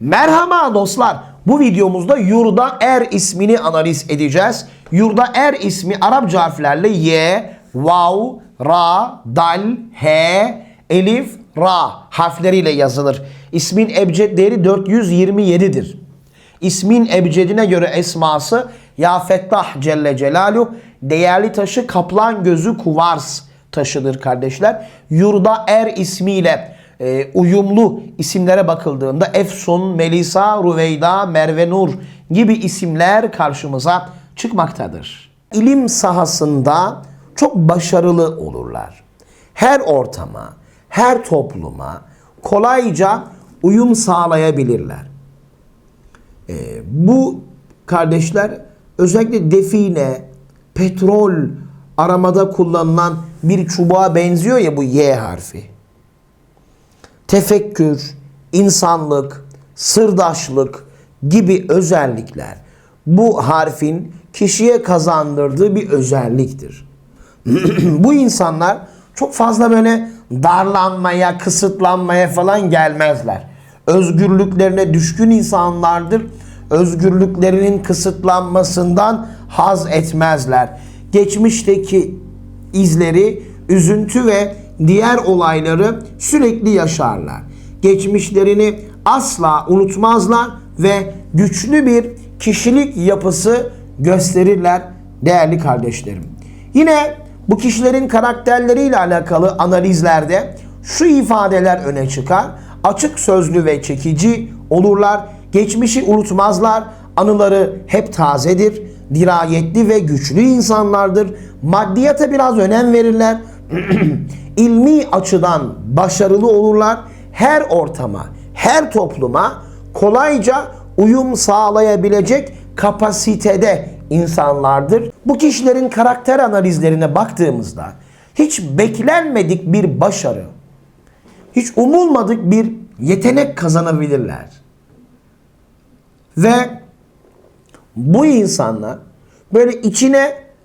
Merhaba dostlar. Bu videomuzda Yurda Er ismini analiz edeceğiz. Yurda Er ismi Arapça harflerle Y, Vav, Ra, Dal, He, Elif, Ra harfleriyle yazılır. İsmin ebced değeri 427'dir. İsmin ebcedine göre esması Ya Fettah Celle Celaluhu değerli taşı kaplan gözü kuvars taşıdır kardeşler. Yurda Er ismiyle e, uyumlu isimlere bakıldığında Efsun, Melisa, Rüveyda, Merve Nur gibi isimler karşımıza çıkmaktadır. İlim sahasında çok başarılı olurlar. Her ortama, her topluma kolayca uyum sağlayabilirler. E, bu kardeşler özellikle define, petrol aramada kullanılan bir çubuğa benziyor ya bu Y harfi tefekkür, insanlık, sırdaşlık gibi özellikler bu harfin kişiye kazandırdığı bir özelliktir. bu insanlar çok fazla böyle darlanmaya, kısıtlanmaya falan gelmezler. Özgürlüklerine düşkün insanlardır. Özgürlüklerinin kısıtlanmasından haz etmezler. Geçmişteki izleri, üzüntü ve diğer olayları sürekli yaşarlar. Geçmişlerini asla unutmazlar ve güçlü bir kişilik yapısı gösterirler değerli kardeşlerim. Yine bu kişilerin karakterleriyle alakalı analizlerde şu ifadeler öne çıkar. Açık sözlü ve çekici olurlar. Geçmişi unutmazlar. Anıları hep tazedir. Dirayetli ve güçlü insanlardır. Maddiyata biraz önem verirler. ilmi açıdan başarılı olurlar. Her ortama, her topluma kolayca uyum sağlayabilecek kapasitede insanlardır. Bu kişilerin karakter analizlerine baktığımızda hiç beklenmedik bir başarı, hiç umulmadık bir yetenek kazanabilirler. Ve bu insanlar böyle içine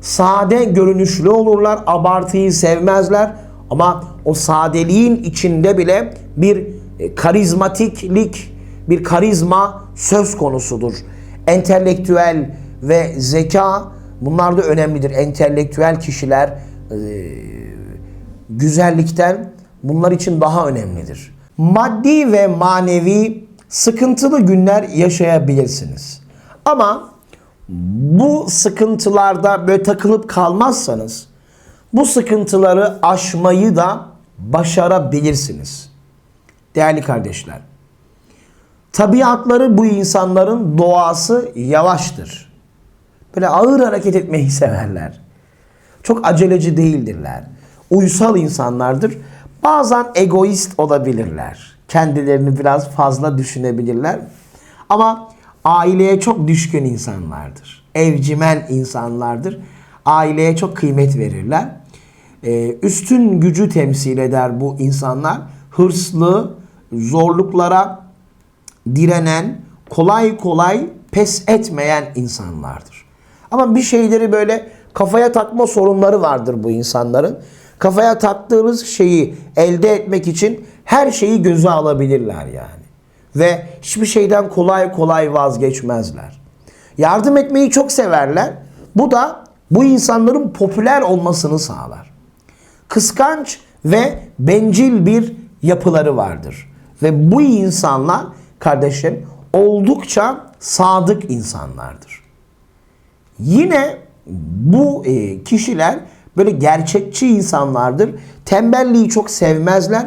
Sade görünüşlü olurlar. Abartıyı sevmezler. Ama o sadeliğin içinde bile bir e, karizmatiklik, bir karizma söz konusudur. entelektüel ve zeka bunlar da önemlidir. Entelektüel kişiler e, güzellikten bunlar için daha önemlidir. Maddi ve manevi sıkıntılı günler yaşayabilirsiniz. Ama bu sıkıntılarda böyle takılıp kalmazsanız bu sıkıntıları aşmayı da başarabilirsiniz. Değerli kardeşler. Tabiatları bu insanların doğası yavaştır. Böyle ağır hareket etmeyi severler. Çok aceleci değildirler. Uysal insanlardır. Bazen egoist olabilirler. Kendilerini biraz fazla düşünebilirler. Ama aileye çok düşkün insanlardır. Evcimen insanlardır. Aileye çok kıymet verirler. Ee, üstün gücü temsil eder bu insanlar. Hırslı, zorluklara direnen, kolay kolay pes etmeyen insanlardır. Ama bir şeyleri böyle kafaya takma sorunları vardır bu insanların. Kafaya taktığınız şeyi elde etmek için her şeyi göze alabilirler yani. Ve hiçbir şeyden kolay kolay vazgeçmezler. Yardım etmeyi çok severler. Bu da bu insanların popüler olmasını sağlar. Kıskanç ve bencil bir yapıları vardır. Ve bu insanlar kardeşlerim oldukça sadık insanlardır. Yine bu e, kişiler böyle gerçekçi insanlardır. Tembelliği çok sevmezler.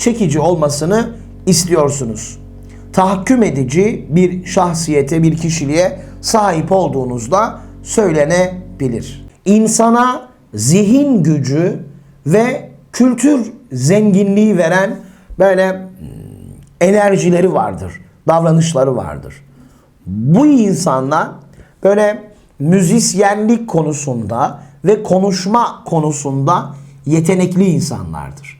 çekici olmasını istiyorsunuz. Tahakküm edici bir şahsiyete, bir kişiliğe sahip olduğunuzda söylenebilir. İnsana zihin gücü ve kültür zenginliği veren böyle hmm, enerjileri vardır, davranışları vardır. Bu insanlar böyle müzisyenlik konusunda ve konuşma konusunda yetenekli insanlardır.